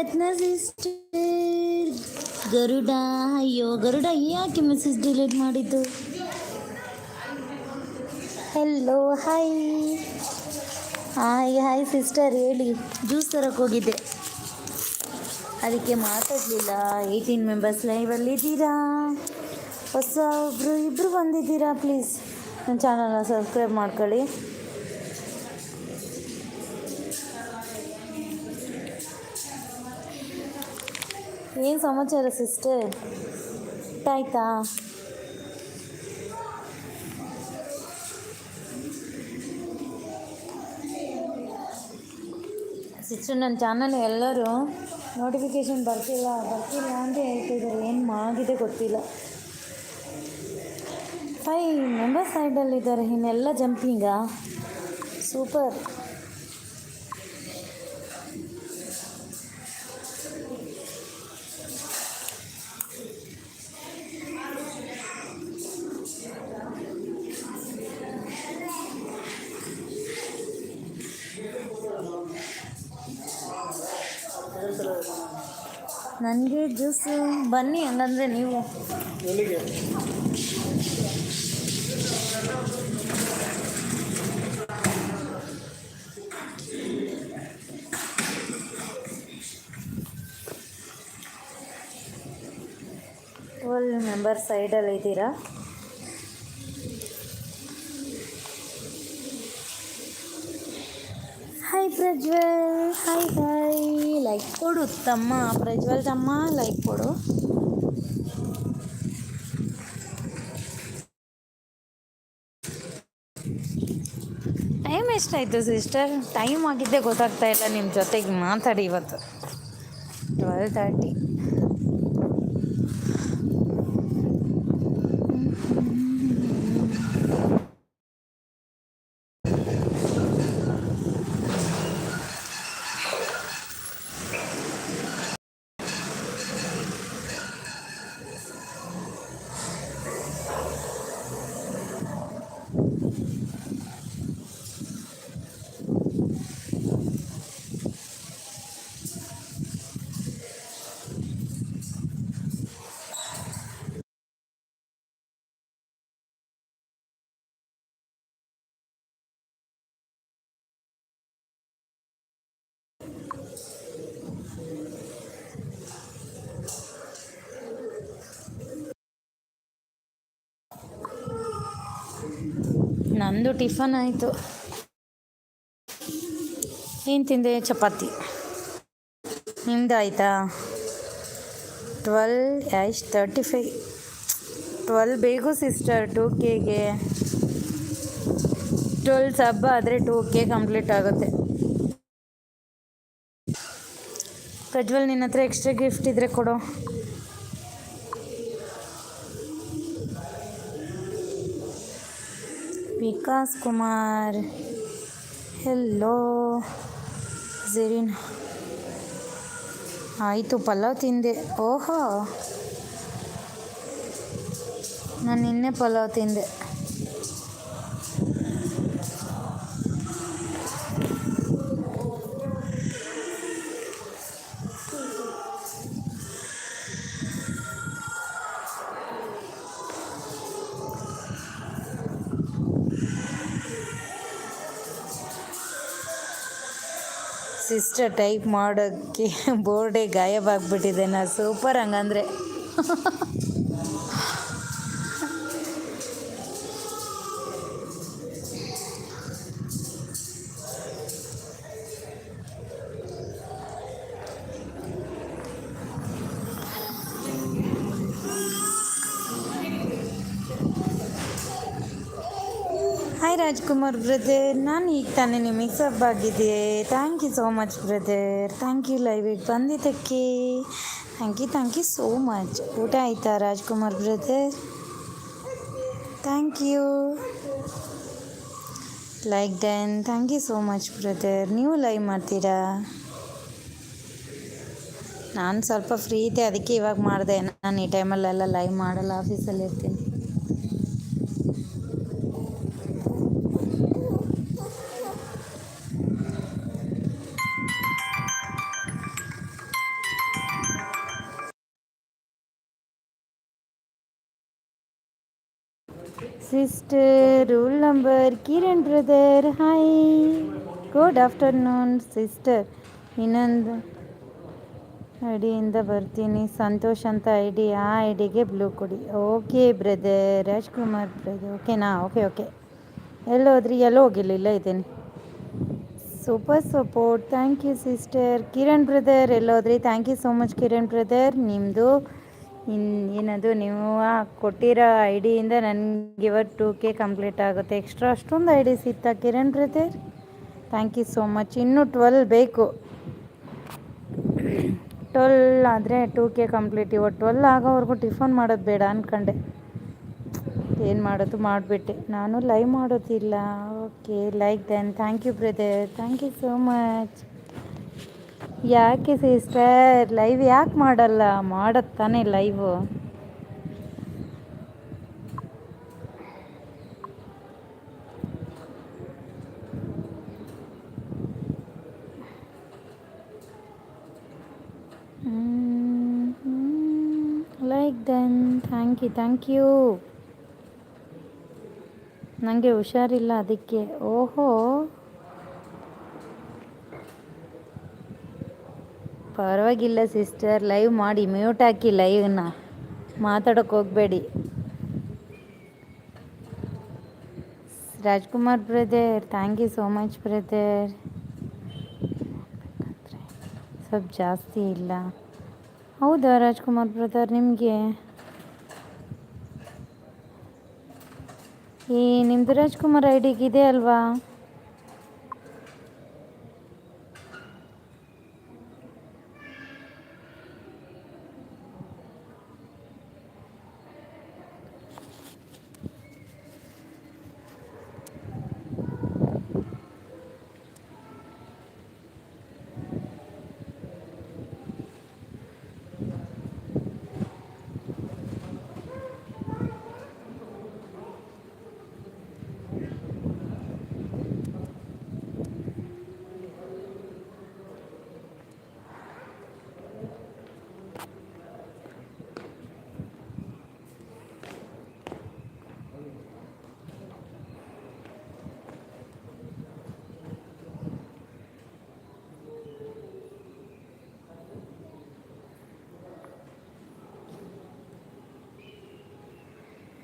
ರತ್ನ sister. Garuda, ಅಯ್ಯೋ, ಗರುಡ, ಯಾಕೆ message delete ಮಾಡಿದ್ದು? Hello hi hi hi sister ಹೇಳಿ. ಜ್ಯೂಸ್ ತರಕ್ಕೆ ಹೋಗಿದ್ದೆ. ಅದಕ್ಕೆ ಮಾತಾಡಲಿಲ್ಲ. ಏಯ್ಟೀನ್ ಮೆಂಬರ್ಸ್ ಲೈವಲ್ಲಿ ಇದ್ದೀರಾ? ಹೊಸ ಒಬ್ಬರು ಇಬ್ಬರು ಬಂದಿದ್ದೀರಾ ಪ್ಲೀಸ್ ನನ್ನ ಚಾನಲ್ನ ಸಬ್ಸ್ಕ್ರೈಬ್ ಮಾಡ್ಕೊಳ್ಳಿ. ಏನು ಸಮಾಚಾರ ಸಿಸ್ಟರ್ ಊಟ ಆಯ್ತಾ ಸಿಸ್ಟರ್ ನನ್ನ ಚಾನಲ್ ಎಲ್ಲರೂ ನೋಟಿಫಿಕೇಶನ್ ಬರ್ತಿಲ್ಲ ಬರ್ತಿಲ್ಲ ಅಂತ ಹೇಳ್ತಿದ್ದಾರೆ ಏನು ಆಗಿದೆ ಗೊತ್ತಿಲ್ಲ ಫೈವ್ ಮೆಂಬರ್ಸ್ ಸೈಡಲ್ಲಿದ್ದಾರೆ ಇನ್ನೆಲ್ಲ ಜಂಪಿಂಗಾ ಸೂಪರ್ ನನಗೆ ಜ್ಯೂಸು ಬನ್ನಿ ಹಂಗಂದ್ರೆ ನೀವು. ಟ್ವೆಲ್ ಮೆಂಬರ್ ಸೈಡಲ್ಲಿ ಇದ್ದೀರಾ? ಪ್ರಜ್ವಲ್ ಹಾಯ್ ಹಾಯ್ ಲೈಕ್ ಕೊಡು ತಮ್ಮ ಪ್ರಜ್ವಲ್ ತಮ್ಮ ಲೈಕ್ ಕೊಡು. ಟೈಮ್ ಎಷ್ಟಾಯಿತು ಸಿಸ್ಟರ್ ಟೈಮ್ ಆಗಿದ್ದೇ ಗೊತ್ತಾಗ್ತಾ ಇಲ್ಲ ನಿಮ್ಮ ಜೊತೆಗೆ ಮಾತಾಡಿ ಇವತ್ತು. ಟ್ವೆಲ್ ತರ್ಟಿ ನಂದು ಟಿಫನ್ ಆಯಿತು. ಏನು ತಿಂದೆ ಚಪಾತಿ. ನಿಮ್ದು ಆಯಿತಾ? ಟ್ವೆಲ್ ಎಷ್ಟು ತರ್ಟಿ ಫೈ ಟ್ವೆಲ್ ಬೇಕು ಸಿಸ್ಟರ್ ಟು ಕೆಗೆ ಟ್ವೆಲ್ ಸಬ್ಬ ಆದರೆ ಟು ಕೆ ಕಂಪ್ಲೀಟ್ ಆಗುತ್ತೆ. ಪ್ರಜ್ವಲ್ ನಿನ್ನ ಹತ್ರ ಎಕ್ಸ್ಟ್ರಾ ಗಿಫ್ಟ್ ಇದ್ದರೆ ಕೊಡು. ವಿಕಾಸ್ ಕುಮಾರ್ ಹೆಲ್ಲೋ ಝೆರಿನ್ ಆಯಿತು ಪಲಾವ್ ತಿಂದೆ ಓಹೋ ನಾನು ನಿನ್ನೆ ಪಲಾವ್ ತಿಂದೆ ಸಿಸ್ಟರ್ ಟೈಪ್ ಮಾಡೋಕ್ಕೆ ಬೋರ್ಡೇ ಗಾಯಬಾಗ್ಬಿಟ್ಟಿದೆ. ನಾ ಸೂಪರ್ ಹಂಗಂದ್ರೆ. ರಾಜ್ಕುಮಾರ್ ಬ್ರದರ್, ನಾನು ಈಗ ತಾನೇ ನಿಮಗೆ ಸಬ್ ಆಗಿದೆ thank you so much brother thank you live it ಬಂದಿದ್ದಕ್ಕೆ. Thank you thank you so much ಊಟ ಆಯಿತಾ Rajkumar brother? Thank you like then thank you so much brother ನೀವು ಲೈವ್ ಮಾಡ್ತೀರಾ? ನಾನು ಸ್ವಲ್ಪ ಫ್ರೀ ಇದೆ ಅದಕ್ಕೆ ಇವಾಗ ಮಾಡಿದೆ. ನಾನು ಈ ಟೈಮಲ್ಲೆಲ್ಲ ಲೈವ್ ಮಾಡಲ್ಲ ಆಫೀಸಲ್ಲಿ ಇರ್ತೀನಿ. Sister rule number Kiran brother hi good afternoon sister ಇನ್ನೊಂದು ಐಡಿಯಿಂದ ಬರ್ತೀನಿ. ಸಂತೋಷ್ ಅಂತ ಐ ಡಿ ಆ ಐ ಡಿಗೆ ಬ್ಲೂ ಕೊಡಿ ಓಕೆ ಬ್ರದರ್ ರಾಜ್ಕುಮಾರ್ ಬ್ರದರ್ ಓಕೆನಾ ಓಕೆ ಓಕೆ ಎಲ್ಲೋದ್ರಿ? ಎಲ್ಲೋ ಹೋಗಿಲ್ಲ ಇಲ್ಲ ಇದ್ದೀನಿ. Super support thank you sister Kiran brother ಎಲ್ಲೋದ್ರಿ? Thank you so much Kiran brother ನಿಮ್ಮದು ಇನ್ ಏನದು ನೀವು ಕೊಟ್ಟಿರೋ ಐ ಡಿಯಿಂದ ನನಗೆ ಇವತ್ತು ಟೂ ಕೆ ಕಂಪ್ಲೀಟ್ ಆಗುತ್ತೆ. ಎಕ್ಸ್ಟ್ರಾ ಅಷ್ಟೊಂದು ಐ ಡಿ ಇತ್ತಾ Kiran brother. Thank you so much ಇನ್ನೂ ಟ್ವೆಲ್ ಬೇಕು. ಟ್ವೆಲ್ ಆದರೆ ಟೂ ಕೆ ಕಂಪ್ಲೀಟ್. ಇವತ್ತು ಟ್ವೆಲ್ ಆಗೋವರೆಗೂ ಟಿಫನ್ ಮಾಡೋದು ಬೇಡ ಅಂದ್ಕೊಂಡೆ ಏನು ಮಾಡೋದು ಮಾಡಿಬಿಟ್ಟೆ. ನಾನು ಲೈವ್ ಮಾಡೋದಿಲ್ಲ. Okay like then thank you brother thank you so much ಯಾಕೆ ಸಿಸ್ಟರ್ ಲೈವ್ ಯಾಕೆ ಮಾಡಲ್ಲ? ಮಾಡತ್ತಾನೆ live like then thank you thank you ನನಗೆ ಹುಷಾರಿಲ್ಲ ಅದಕ್ಕೆ. ಓಹೋ. ಪರವಾಗಿಲ್ಲ ಸಿಸ್ಟರ್. ಲೈವ್ ಮಾಡಿ ಮ್ಯೂಟ್ ಹಾಕಿ ಲೈವ್ನ ಮಾತಾಡೋಕೆ ಹೋಗಬೇಡಿ. Rajkumar brother thank you so much brother ಸ್ವಲ್ಪ ಜಾಸ್ತಿ ಇಲ್ಲ. ಹೌದಾ ರಾಜ್ಕುಮಾರ್ ಬ್ರದರ್ ನಿಮಗೆ? ಈ ನಿಮ್ಮದು ರಾಜ್ಕುಮಾರ್ ಐ ಇದೆ ಅಲ್ವಾ?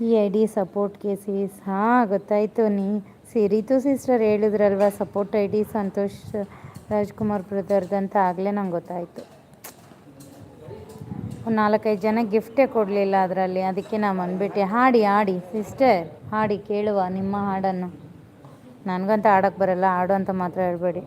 ಈ ಐ ಡಿ ಸಪೋರ್ಟ್ ಕೇಸಸ್ ಹಾಂ, ಗೊತ್ತಾಯಿತು. ನೀ ಸಿರಿತು sister, ಹೇಳಿದ್ರಲ್ವ? Support I D Santosh, Rajkumar ಅಂತ ಆಗಲೇ ನಂಗೆ ಗೊತ್ತಾಯಿತು. ನಾಲ್ಕೈದು ಜನ ಗಿಫ್ಟೇ ಕೊಡಲಿಲ್ಲ ಅದರಲ್ಲಿ. ಅದಕ್ಕೆ ನಾನು ಬಂದುಬಿಟ್ಟೆ. ಹಾಡಿ ಹಾಡಿ. ಸಿಸ್ಟರ್, ಹಾಡಿ ಕೇಳುವ ನಿಮ್ಮ ಹಾಡನ್ನು. ನನಗಂತ ಹಾಡೋಕ್ಕೆ ಬರಲ್ಲ. ಹಾಡು ಅಂತ ಮಾತ್ರ ಹೇಳ್ಬೇಡಿ.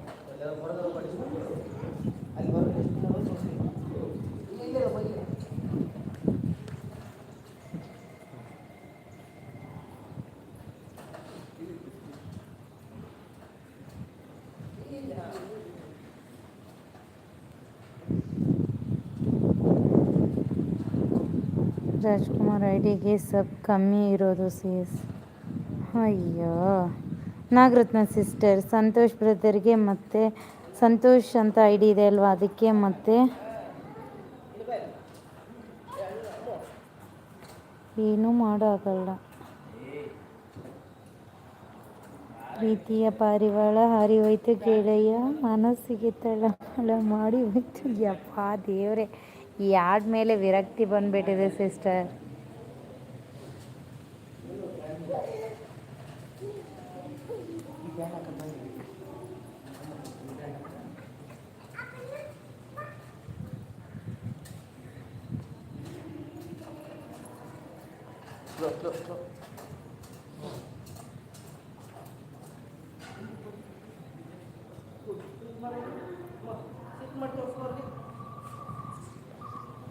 ರಾಜ್ಕುಮಾರ್ ಐಡಿಗೆ ಸಬ್ ಕಮ್ಮಿ ಇರೋದು ಸೀಸ್ ಅಯ್ಯೋ. ನಾಗರತ್ನ ಸಿಸ್ಟರ್ ಸಂತೋಷ್ ಬ್ರದರ್ಗೆ ಮತ್ತೆ ಸಂತೋಷ್ ಅಂತ ಐ ಡಿ ಇದೆ ಅಲ್ವಾ? ಅದಕ್ಕೆ ಮತ್ತೆ ಏನೂ ಮಾಡೋಕ್ಕಲ್ಲ ಪ್ರೀತಿಯ ಪಾರಿವಾಳ ಹಾರಿ ಹೋಯ್ತು ಗೆಳೆಯ, ಮನಸ್ಸಿಗೆ ತಳ ಮಾಡಿ ಹೋಯ್ತು. ಯಪ್ಪ ದೇವ್ರೆ. ಈ ಮೇಲೆ ವಿರಕ್ತಿ ಬಂದ್ಬಿಟ್ಟಿದೆ ಸಿಸ್ಟರ್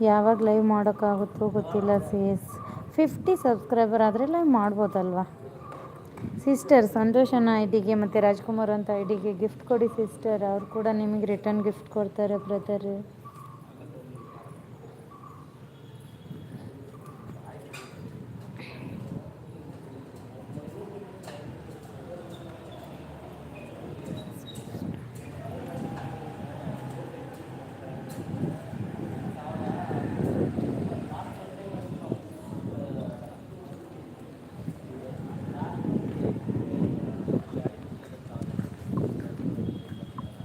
ಯಾವಾಗ ಲೈವ್ ಮಾಡೋಕ್ಕಾಗುತ್ತೋ ಗೊತ್ತಿಲ್ಲ ಸೀಸ್ ಫಿಫ್ಟಿ ಸಬ್ಸ್ಕ್ರೈಬರ್ ಆದರೆ ಲೈವ್ ಮಾಡ್ಬೋದಲ್ವಾ? ಸಿಸ್ಟರ್ ಸಂತೋಷನ ಐ ಡಿಗೆ ಮತ್ತು ರಾಜ್ಕುಮಾರ್ ಅಂತ ಐ ಡಿಗೆ ಗಿಫ್ಟ್ ಕೊಡಿ ಸಿಸ್ಟರ್ ಅವ್ರು ಕೂಡ ನಿಮಗೆ ರಿಟರ್ನ್ ಗಿಫ್ಟ್ ಕೊಡ್ತಾರೆ ಬ್ರದರ್